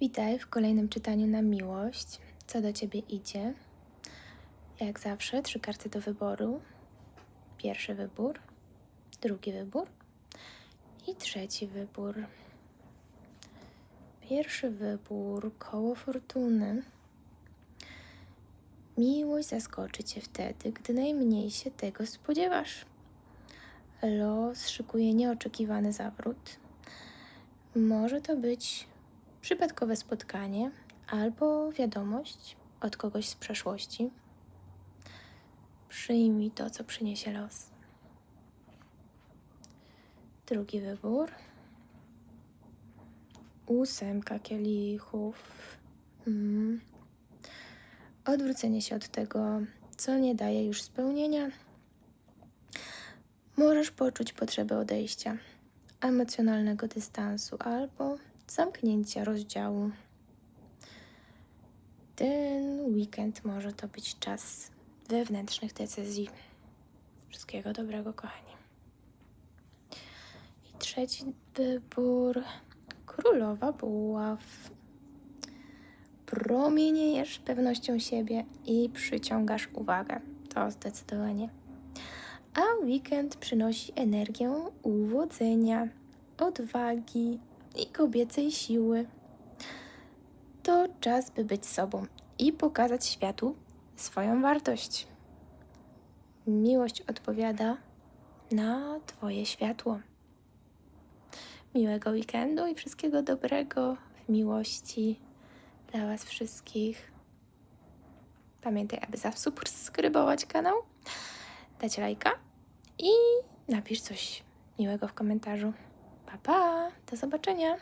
Witaj w kolejnym czytaniu na miłość. Co do ciebie idzie? Jak zawsze, trzy karty do wyboru. Pierwszy wybór, drugi wybór i trzeci wybór. Pierwszy wybór koło fortuny. Miłość zaskoczy cię wtedy, gdy najmniej się tego spodziewasz. Los szykuje nieoczekiwany zawrót. Może to być przypadkowe spotkanie albo wiadomość od kogoś z przeszłości. Przyjmij to, co przyniesie los. Drugi wybór. Ósemka kielichów. Mm. Odwrócenie się od tego, co nie daje już spełnienia. Możesz poczuć potrzebę odejścia, emocjonalnego dystansu albo zamknięcia rozdziału. Ten weekend może to być czas wewnętrznych decyzji. Wszystkiego dobrego, kochani. I trzeci wybór. Królowa buław. Promieniejesz pewnością siebie i przyciągasz uwagę. To zdecydowanie. A weekend przynosi energię uwodzenia, odwagi i kobiecej siły. To czas, by być sobą i pokazać światu swoją wartość. Miłość odpowiada na Twoje światło. Miłego weekendu i wszystkiego dobrego w miłości dla Was wszystkich. Pamiętaj, aby zasubskrybować kanał, dać lajka i napisz coś miłego w komentarzu. Pa, pa! Do zobaczenia!